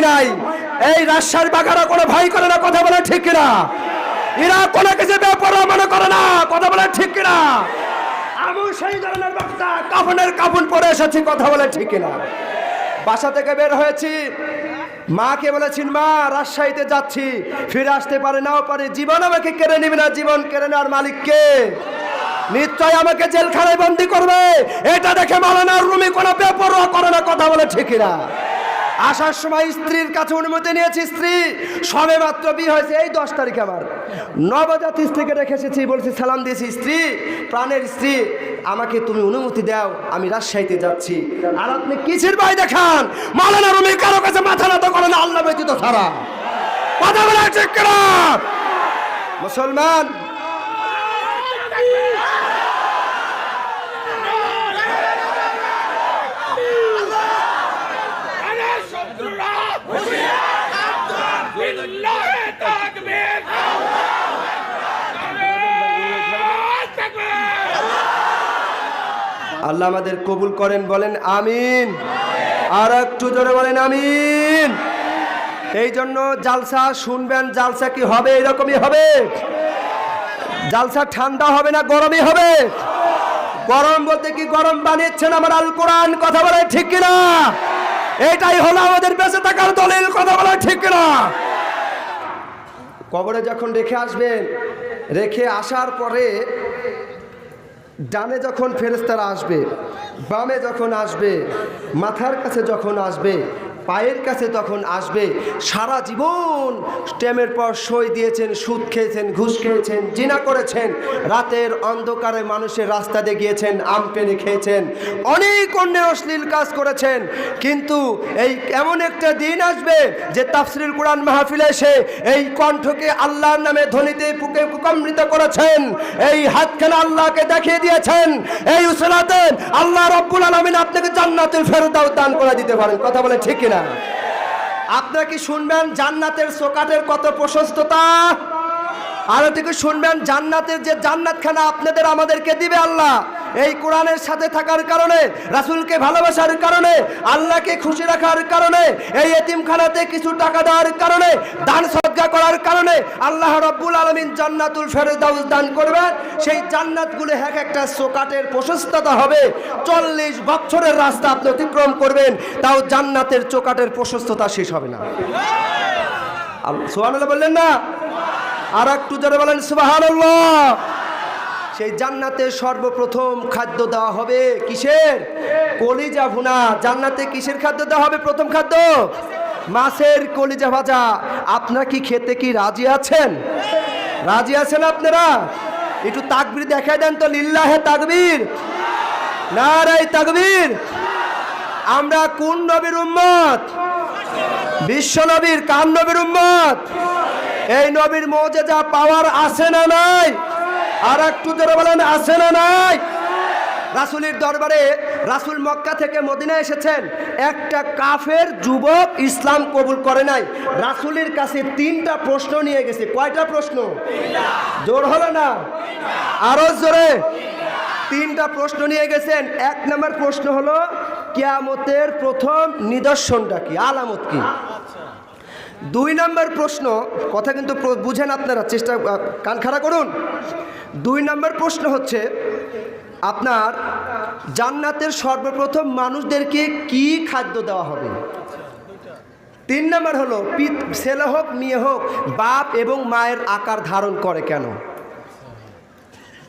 ভয় নাই। এই রাজশাহীর বাঘারা কোনো ভয় করে না, কথা বলে ঠিক কিনা? এরা কোনো কিছু ব্যাপার মনে করে না, কথা বলে ঠিক কিনা? আমি সেই ধরনের বক্তা, কাফনের কাফন পরে এসেছি, কথা বলে ঠিক কিনা? বাসা থেকে বের হয়েছি। মাকে বলেছেন মা, রাজশাহীতে যাচ্ছি। ফিরে আসতে পারে নাও পারে। জীবন আমাকে কেড়ে নিবে না, জীবন কেড়ে নেওয়ার মালিককে নিশ্চয় আমাকে জেলখানায় বন্দি করবে। এটা দেখে মালানার রুমি কোনো বেপরোয়া করে না, কথা বলে ঠিক না আসার সময় স্ত্রীর কাছে অনুমতি নিয়েছি, স্ত্রী, সবে মাত্র বিয়ে হয়েছে, এই দশ তারিখ আমার। নবজাত স্ত্রীকে রেখে এসেছি, বলছি, সালাম দিয়েছি, স্ত্রী, প্রাণের স্ত্রী, আমাকে তুমি অনুমতি দাও, আমি রাজশাহীতে যাচ্ছি। আর আপনি কিসের ভাই দেখান? মালানা রুমে, কারও কাছে মাথা নত করেন আল্লাহ ব্যতীত ছাড়া। কথা বলে ঠিক মুসলমান? আল্লাহ আমাদের কবুল করেন, বলেন আমিন। আর একটু জোরে বলেন আমিন। এই জন্য জালসা শুনবেন, জালসা কি হবে? এরকমই হবে। জালসা ঠান্ডা হবে না, গরমই হবে। গরম বলতে কি গরম বানিয়েছেন আমার আল কোরআন? কথা বলে ঠিক কিনা? এটাই হলো আমাদের বেঁচে থাকার দলিল, কথা বলে ঠিক কিনা? কবরে যখন রেখে আসবেন, রেখে আসার পরে ডানে যখন ফেরেস্তারা আসবে বামে যখন আসবে মাথার কাছে যখন আসবে পায়ের কাছে তখন আসবে। সারা জীবন স্টেমের পর সই দিয়েছেন, সুদ খেয়েছেন, ঘুষ খেয়েছেন, জিনা করেছেন। রাতের অন্ধকারে মানুষের রাস্তা দিয়ে গিয়েছেন, আম পেনে খেয়েছেন। অনেক অন্যের অশ্লীল কাজ করেছেন। কিন্তু এই এমন একটা দিন আসবে যে তাফসিরুল কোরআন মাহফিলে এসে এই কণ্ঠকে আল্লাহর নামে ধ্বনিতে পুকে পুকামৃত করেছেন। এই হাতখানা আল্লাহকে দেখিয়ে দিয়েছেন। এই উসলাতে আল্লাহ রব্বুল আলমিন আপনাকে জান্নাতের ফেরতাও দান করে দিতে পারেন। কথা বলে ঠিক কিনা? আপনারা কি শুনবেন জান্নাতের সোকাটের কত প্রশস্ততা? আর কি শুনবেন জান্নাতের যে জান্নাতখানা আপনাদের আমাদেরকে দিবে আল্লাহ। এই কোরআনের সাথে থাকার কারণে, রাসূলকে ভালোবাসার কারণে, আল্লাহকে খুশি রাখার কারণে, এই এতিমখানাতে কিছু টাকা দেওয়ার কারণে, দান সজ্জা করার কারণে আল্লাহ রব্বুল আলমিন জান্নাতুল ফেরদাউস দান করবেন সেই জান্নাতগুলো এক একটা সোকাটের প্রশস্ততা হবে। চল্লিশ বছরের রাস্তা আপনি অতিক্রম করবেন, তাও জান্নাতের চোকাটের প্রশস্ততা শেষ হবে না। সোহান বললেন না? আর একটু জোরে বলেন সুবাহান সেই জান্নাতে সর্বপ্রথম খাদ্য দেওয়া হবে কিসের? কলিজা ভুনা। জান্নাতে কিসের খাদ্য দেওয়া হবে প্রথম খাদ্য? মাছের কলিজা ভাজা। আপনারা কি খেতে কি রাজি আছেন? রাজি আছেন আপনারা? একটু তাকবির দেখায় দেন তো। লিল্লাহে তাকবীর। না রাই তাকবীর। আমরা কোন নবীর উম্মত? বিশ্ব নবীর। কান নবীর উম্মত? এই নবীর মৌজেজা পাওয়ার আছে না নাই? আর একটু জোরে বলেন, আছে না নাই? রাসুলের দরবারে, রাসুল মক্কা থেকে মদিনা এসেছেন। একটা কাফের যুবক ইসলাম কবুল করে নাই। রাসুলের কাছে তিনটা প্রশ্ন নিয়ে গেছে। কয়টা প্রশ্ন? জোর হলো না? আরও জোরে। তিনটা প্রশ্ন নিয়ে গেছেন। এক নম্বর প্রশ্ন হলো, কিয়ামতের প্রথম নিদর্শনটা কি? আলামত কি? দুই নম্বর প্রশ্ন, কথা কিন্তু বুঝেন আপনারা, চেষ্টা কান খাড়া করুন। দুই নম্বর প্রশ্ন হচ্ছে, আপনার জান্নাতের সর্বপ্রথম মানুষদেরকে কি খাদ্য দেওয়া হবে? তিন নম্বর হলো, পিত- ছেলে হোক, মেয়ে হোক, বাপ এবং মায়ের আকার ধারণ করে কেন?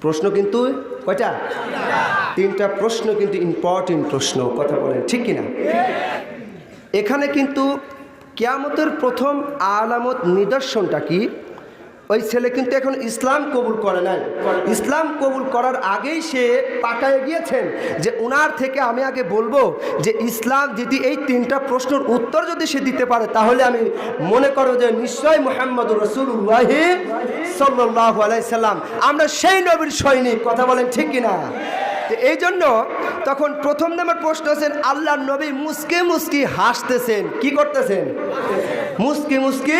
প্রশ্ন কিন্তু কয়টা? তিনটা প্রশ্ন কিন্তু ইম্পর্টেন্ট প্রশ্ন, কথা বলেন, ঠিক কিনা? এখানে কিন্তু কেয়ামতের প্রথম আলামত নিদর্শনটা কি? ওই ছেলে কিন্তু এখন ইসলাম কবুল করে নাই। ইসলাম কবুল করার আগেই সে পাকায় গিয়েছেন যে ওনার থেকে আমি আগে বলব যে ইসলাম যদি এই তিনটা প্রশ্নের উত্তর যদি সে দিতে পারে, তাহলে আমি মনে করো যে নিশ্চয় মোহাম্মদ রসুল্লাহি সাল্লাহ আলাইসাল্লাম আমরা সেই নবীর সৈনিক, কথা বলেন ঠিক কিনা? তো এই জন্য তখন প্রথম নম্বর প্রশ্ন আছেন আল্লাহ নবী মুসকে মুসকি হাসতেছেন। কি করতেছেন? মুসকি মুসকি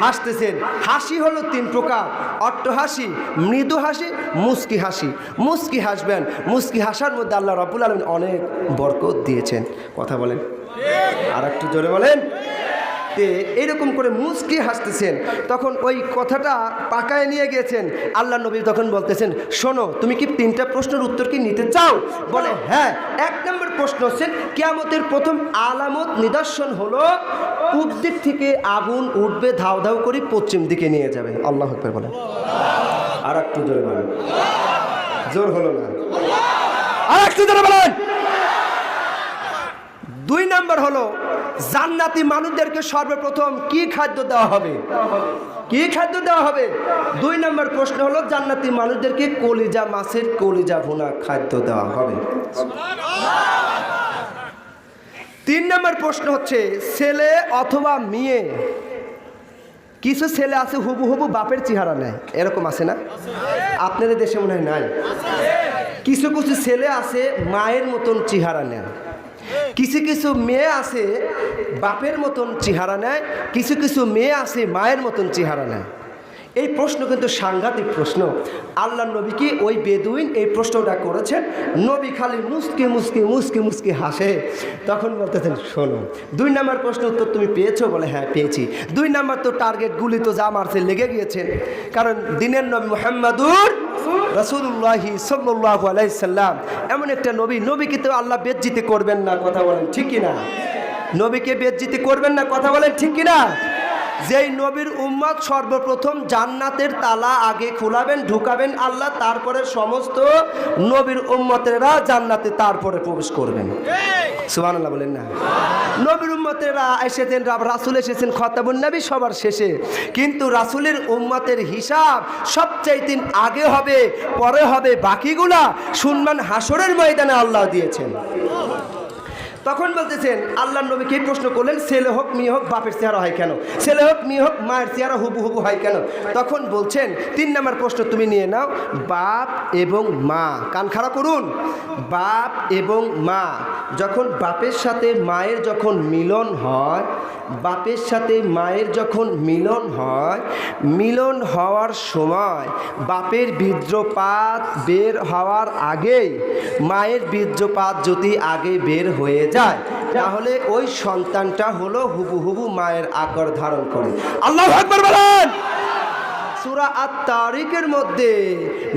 হাসতেছেন। হাসি হলো তিন প্রকার। অট্ট হাসি, মৃদু হাসি, মুস্কি হাসি। মুস্কি হাসবেন, মুস্কি হাসার মধ্যে আল্লাহ রাবুল আলম অনেক বরকত দিয়েছেন। কথা বলেন। আর একটু জোরে বলেন। এরকম করে মুচকি হাসতেছেন, তখন ওই কথাটা পাকায় নিয়ে গিয়েছেন আল্লাহ নবী তখন বলতেছেন, শোনো, তুমি কি তিনটা প্রশ্নের উত্তর কি নিতে চাও? বলে হ্যাঁ। এক নম্বর প্রশ্ন হচ্ছে কেয়ামতের প্রথম আলামত নিদর্শন হলো, পূব দিক থেকে আগুন উঠবে, ধাও ধাও করে পশ্চিম দিকে নিয়ে যাবে। আল্লাহ আকবার বলেন। আর একটু জোরে বলেন। জোর হলো না। আর একটু জোরে বলেন। দুই নাম্বার হলো জান্নাতি মানুষদেরকে সর্বপ্রথম কি খাদ্য দেওয়া হবে? কি খাদ্য দেওয়া হবে? দুই নম্বর প্রশ্ন হলো, জান্নাতি মানুষদেরকে কলিজা, মাছের কলিজা ভুনা খাদ্য দেওয়া হবে। তিন নম্বর প্রশ্ন হচ্ছে, ছেলে অথবা মেয়ে, কিছু ছেলে আছে হুবু হুবু বাপের চেহারা নেয়। এরকম আছে না? আপনাদের দেশে মনে হয় নাই? কিছু কিছু ছেলে আছে মায়ের মতন চেহারা নেয়। কিছু কিছু মেয়ে আছে, বাপের মতন চেহারা নেয়, কিছু কিছু মেয়ে আছে মায়ের মতন চেহারা নেয়। এই প্রশ্ন কিন্তু সাংঘাতিক প্রশ্ন। আল্লাহ নবীকে ওই বেদুইন এই প্রশ্নটা করেছেন? নবী খালি মুসকে মুসকে মুসকে মুসকে হাসে। তখন বলতেছেন, শোনো, দুই নাম্বার প্রশ্ন উত্তর তুমি পেয়েছ? বলে হ্যাঁ পেয়েছি। দুই নাম্বার তো টার্গেটগুলি তো যা মারছে লেগে গিয়েছেন কারণ দিনের নবী মোহাম্মদুর রসুল্লাহি সাল্লাহ আলাইসাল্লাম এমন একটা নবী, নবীকে তো আল্লাহ বেজ্জিতে করবেন না, কথা বলেন, ঠিক কি না নবীকে বেজ্জিতে করবেন না, কথা বলেন, ঠিক কি না যেই নবীর উম্মত সর্বপ্রথম জান্নাতের তালা আগে খোলাবেন, ঢুকাবেন আল্লাহ, তারপরে সমস্ত নবীর উম্মতেরা জান্নাতে তারপরে প্রবেশ করবেন। সুবহানাল্লাহ বলেন না। নবীর উম্মতেরা এসেছেন রাসূল এসেছেন খতাবুল নবী সবার শেষে। কিন্তু রাসূলের উম্মতের হিসাব সবচাইতে আগে হবে, পরে হবে বাকিগুলা। সুনমান হাসরের ময়দানে আল্লাহ দিয়েছেন। তখন বলতেছেন আল্লাহ নবীকে প্রশ্ন করলেন? ছেলে হোক, মেয়ে হোক, বাপের চেহারা হয় কেন? ছেলে হোক, মেয়ে হোক, মায়ের চেহারা হুবু হুবু হয় কেন? তখন বলছেন, তিন নম্বর প্রশ্ন তুমি নিয়ে নাও, বাপ এবং মা, কান খাড়া করুন। বাপ এবং মা, যখন বাপের সাথে মায়ের যখন মিলন হয়, বাপের সাথে মায়ের যখন মিলন হয়, মিলন হওয়ার সময় বাপের বীর্যপাত বের হওয়ার আগেই মায়ের বীর্যপাত যদি আগে বের হয়ে যায় তাহলে ওই সন্তানটা হলো হুবু হুবু মায়ের আকর ধারণ করে। আল্লাহ বলেন! সুরা আত তারিকের মধ্যে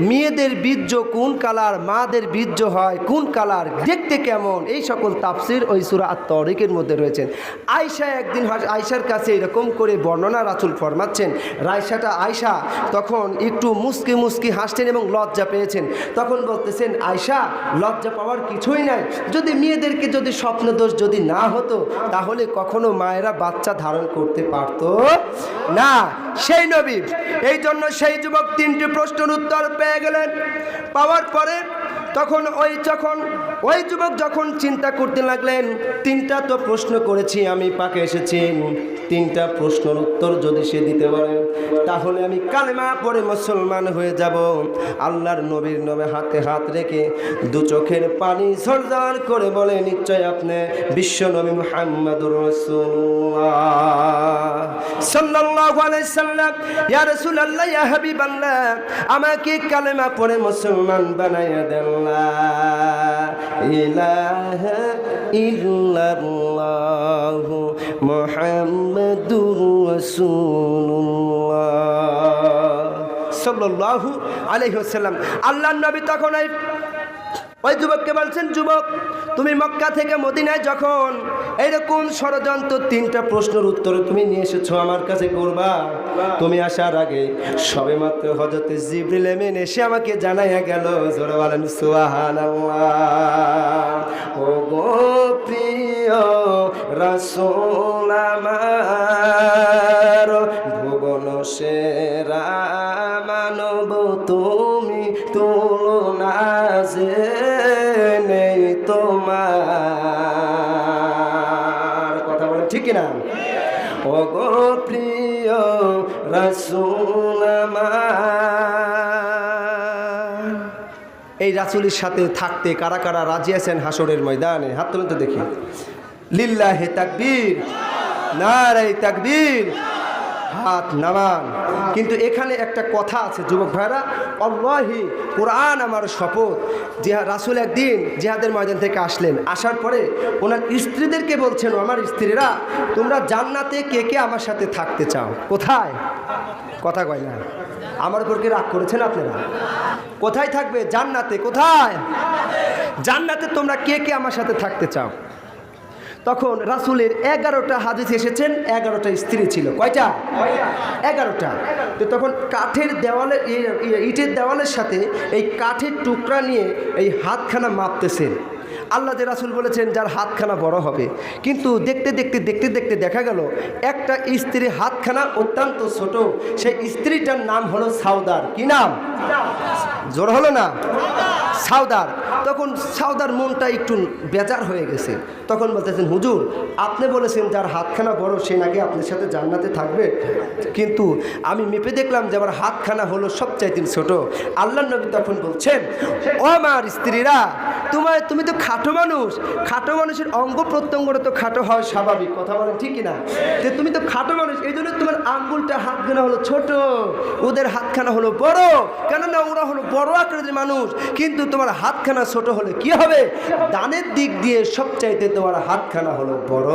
মেয়েদের বীর্য কোন কালার, মাদের বীর্য হয়, কোন কালার, দেখতে কেমন? এই সকল তাফসির ওই সুরা আত তারিকের মধ্যে রয়েছেন আয়সা একদিন আয়সার কাছে এরকম করে বর্ণনা রাসুল ফরমাচ্ছেন রায়সাটা আয়সা তখন একটু মুসকি মুসকি হাসছেন এবং লজ্জা পেয়েছেন। তখন বলতেছেন আয়সা লজ্জা পাওয়ার কিছুই নাই। যদি মেয়েদেরকে যদি স্বপ্নদোষ যদি না হতো, তাহলে কখনো মায়েরা বাচ্চা ধারণ করতে পারতো না। সেই নবী, এই জন্য সেই যুবক তিনটি প্রশ্নের উত্তর পেয়ে গেলেন। পাওয়ার পরে তখন ওই যখন, ওই যুবক যখন চিন্তা করতে লাগলেন, তিনটা তো প্রশ্ন করেছি, আমি পাকে এসেছি। তিনটা প্রশ্নের উত্তর যদি সে দিতে পারে, তাহলে আমি কালেমা পরে মুসলমান হয়ে যাব। আল্লাহর নবীর নবে হাতে হাত রেখে দু চোখের পানি ঝরঝর করে বলে, নিশ্চয় আপনি বিশ্ব নবী মুহাম্মাদুর সাল্লাম, ইয়া হাবিবাল্লাহ, আমাকে কালেমা পড়ে মুসলমান বানায়া দেন লা ইলাহা ইল্লাল্লাহ মুহাম্মাদুর রাসূলুল্লাহ সাল্লাল্লাহু আলাইহি ওয়াসাল্লাম। আল্লাহর নবী তখন ওই যুবককে বলছেন, যুবক, তুমি মক্কা থেকে মদিনায় যখন এইরকম ষড়যন্ত্র তিনটা প্রশ্নের উত্তর তুমি নিয়ে এসেছ আমার কাছে করবা, তুমি আসার আগে সবে মাত্র হজরতে জিবরিল এমিন এসে আমাকে জানাইয়া গেল, জোরে বলেন সুবহানাল্লাহ। ও গো প্রিয় রাসূল আমার, ভুবন সেরা মানব তুমি তুলনা যে নেই তোমার। কথা বলে ঠিক না ও প্রিয় রাসূল এই রাসূলের সাথে থাকতে কারা কারা রাজি আছেন হাসরের ময়দানে? হাত তুলুন তো দেখি। লিল্লাহে তাকবীর, নারাই তাকবীর, হাত নামান। কিন্তু এখানে একটা কথা আছে, যুবক ভাইরা অল্লাহি কোরআন আমার শপথ। জিহা রাসুল একদিন জিহাদের ময়দান থেকে আসলেন। আসার পরে ওনার স্ত্রীদেরকে বলছেন, আমার স্ত্রীরা, তোমরা জান্নাতে কে কে আমার সাথে থাকতে চাও? কোথায়? কথা কয় না। আমার উপর কি রাগ করেছেন আপনারা? কোথায় থাকবে? জান্নাতে? কোথায়? জান্নাতে তোমরা কে কে আমার সাথে থাকতে চাও? তখন রাসুলের এগারোটা হাদিস এসেছেন, এগারোটা স্ত্রী ছিল। কয়টা? এগারোটা। তো তখন কাঠের দেওয়ালে ইটের দেওয়ালের সাথে এই কাঠের টুকরা নিয়ে এই হাতখানা মাপতেছেন। আল্লাহ যে রাসুল বলেছেন, যার হাতখানা বড় হবে। কিন্তু দেখতে দেখতে দেখতে দেখতে দেখা গেল, একটা স্ত্রীর হাতখানা অত্যন্ত ছোট। সেই স্ত্রীটার নাম হলো সাউদার কি নাম? জোর হলো না? সাউদার তখন সাউদার মনটা একটু বেজার হয়ে গেছে। তখন বলতেছেন, হুজুর, আপনি বলেছেন যার হাতখানা বড়, সে নাকি আপনার সাথে জান্নাতে থাকবে। কিন্তু আমি মেপে দেখলাম যে আমার হাতখানা হলো সবচাইতে ছোট। আল্লাহ নবী তখন বলছেন, ও আমার স্ত্রীরা তোমার তুমি তো খাটো মানুষ। খাটো মানুষের অঙ্গ প্রত্যঙ্গটা তো খাটো হয় স্বাভাবিক। কথা বলেন ঠিক না যে তুমি তো খাটো মানুষ, এই জন্য তোমার আঙ্গুলটা, হাতখানা হলো ছোট। ওদের হাতখানা হলো বড়। কেননা ওরা হলো বড় আকৃতির মানুষ। কিন্তু তোমার হাতখানা ছোট হলে কি হবে? দানের দিক দিয়ে সবচাইতে তোমার হাতখানা হলো বড়।